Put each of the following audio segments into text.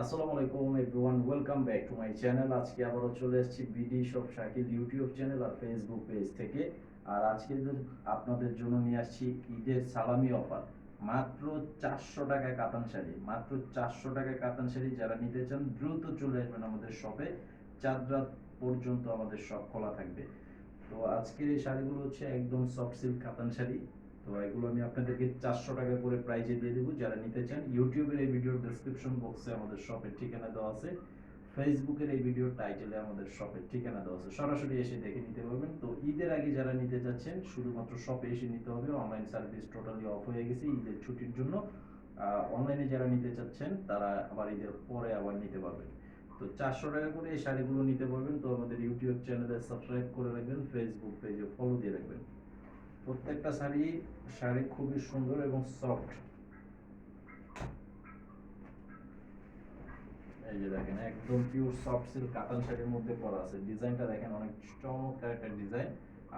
আসসালামু আলাইকুম everyone, welcome back to my channel. আজকে আবারও চলে এসেছি BD shop Shakil YouTube channel আর ফেসবুক পেজ থেকে। আর আজকে আপনাদের জন্য নিয়ে আসছি ঈদের সালামি অফার। মাত্র চারশো টাকায় কাতান শাড়ি, মাত্র চারশো টাকায় কাতান শাড়ি যারা নিতে চান দ্রুত চলে আসবেন আমাদের শপে। চার রাত পর্যন্ত আমাদের শপ খোলা থাকবে। তো আজকের এই শাড়িগুলো হচ্ছে একদম সফট সিল্ক কাতান শাড়ি। তো এগুলো আমি আপনাদেরকে চারশো টাকা করে প্রাইজে দিয়ে দেবো। যারা নিতে চান, ইউটিউবের এই ভিডিওর ডেসক্রিপশন বক্সে আমাদের শপের ঠিকানা দেওয়া আছে। ফেসবুকের এই ভিডিওর টাইটেলে আমাদের শপের ঠিকানা দেওয়া আছে। সরাসরি এসে দেখে নিতে পারবেন। তো ঈদের আগে যারা নিতে যাচ্ছেন শুধুমাত্র শপে এসে নিতে হবে। অনলাইন সার্ভিস টোটালি অফ হয়ে গেছে ঈদের ছুটির জন্য। অনলাইনে যারা নিতে চাচ্ছেন, তারা আবার ঈদের পরে আবার নিতে পারবেন। তো চারশো টাকা করে এই শাড়িগুলো নিতে পারবেন। তো আমাদের ইউটিউব চ্যানেলে সাবস্ক্রাইব করে রাখবেন। ফেসবুক পেজে ফলো দিয়ে রাখবেন। প্রত্যেকটা শাড়ি শাড়ি খুবই সুন্দর এবং সফট এই যে দেখেন, একদম পিওর সফট সিল্ক কাতান শাড়ির মধ্যে আছে। ডিজাইনটা দেখেন, অনেক চমৎকার একটা ডিজাইন।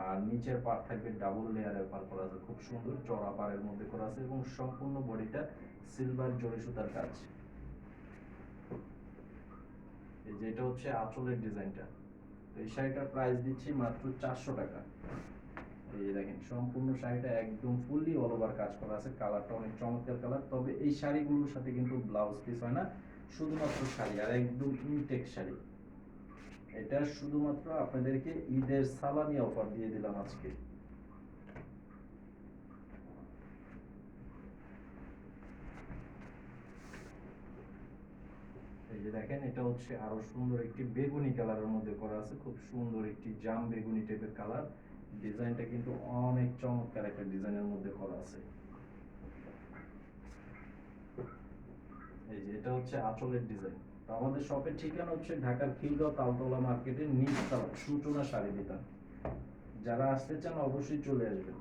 আর নিচের পার থাকবে ডাবল লেয়ারের পার করা আছে। খুব সুন্দর চড়া পাড়ের মধ্যে করা আছে এবং সম্পূর্ণ বডিটা সিলভার জরি সুতার কাজ। এই যে এটা হচ্ছে আঁচলের ডিজাইনটা। এই শাড়িটার প্রাইস দিচ্ছি মাত্র চারশো টাকা। দেখেন, সম্পূর্ণ শাড়িটা একদম ফুললি অল ওভার কাজ করা আছে কালারটা অনেক চমৎকার কালার তবে এই শাড়িগুলোর সাথে কিন্তু ব্লাউজ পিস হয় না, শুধুমাত্র শাড়ি, আর একদম ইনটেক শাড়ি। এটা শুধুমাত্র আপনাদেরকে ঈদের সালামি অফার দিয়ে দিলাম আজকে। দেখেন, এটা হচ্ছে আরও সুন্দর একটি বেগুনি কালারের মধ্যে করা আছে, খুব সুন্দর একটি জাম বেগুনি টাইপের কালার ডিজাইনটা কিন্তু অনেক চমৎকার একটা ডিজাইনের মধ্যে করা আছে। এই যে এটা হচ্ছে আঁচলের ডিজাইন। আমাদের শপের ঠিকানা হচ্ছে ঢাকার খিলগাঁও তালতলা মার্কেটের নিচ তলা সূচনা শাড়ি বিতান যারা আসতে চান অবশ্যই চলে আসবেন।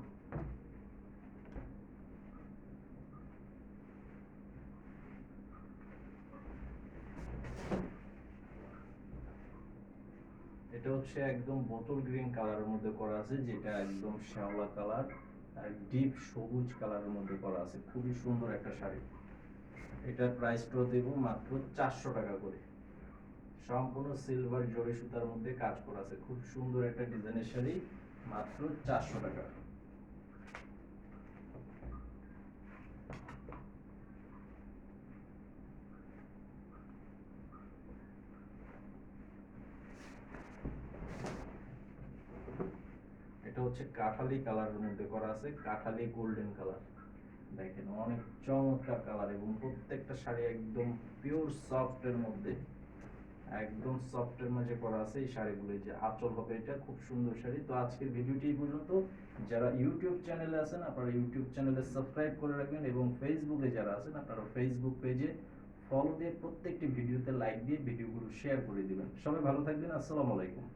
এটা হচ্ছে একদম বোতল গ্রিন কালারের মধ্যে করা আছে, যেটা একদম শ্যাওলা কালার আর ডিপ সবুজ কালারের মধ্যে করা আছে। খুবই সুন্দর একটা শাড়ি। এটার প্রাইসটাও দেবো মাত্র চারশো টাকা করে। সম্পূর্ণ সিলভার জরি সুতার মধ্যে কাজ করা আছে। খুব সুন্দর একটা ডিজাইনের শাড়ি, মাত্র চারশো টাকা। এটা হচ্ছে কাঠালি কালারের মধ্যে করা আছে, কাঠালি গোল্ডেন কালার। দেখেন, অনেক চমৎকার কালার এবং প্রত্যেকটা শাড়ি একদম পিওর সফট এর মধ্যে, একদম সফট এর মাঝে করা আছে এই শাড়িগুলো। যে আঁচল হবে এটা, খুব সুন্দর শাড়ি। তো আজকের ভিডিওটি এই পর্যন্ত। যারা ইউটিউব চ্যানেলে আছেন, আপনারা ইউটিউব চ্যানেলে সাবস্ক্রাইব করে রাখবেন এবং ফেসবুকে যারা আছেন, আপনারা ফেসবুক পেজে ফলো দিয়ে প্রত্যেকটি ভিডিওতে লাইক দিয়ে ভিডিওগুলো শেয়ার করে দিবেন। সবাই ভালো থাকবেন। আসসালামু আলাইকুম।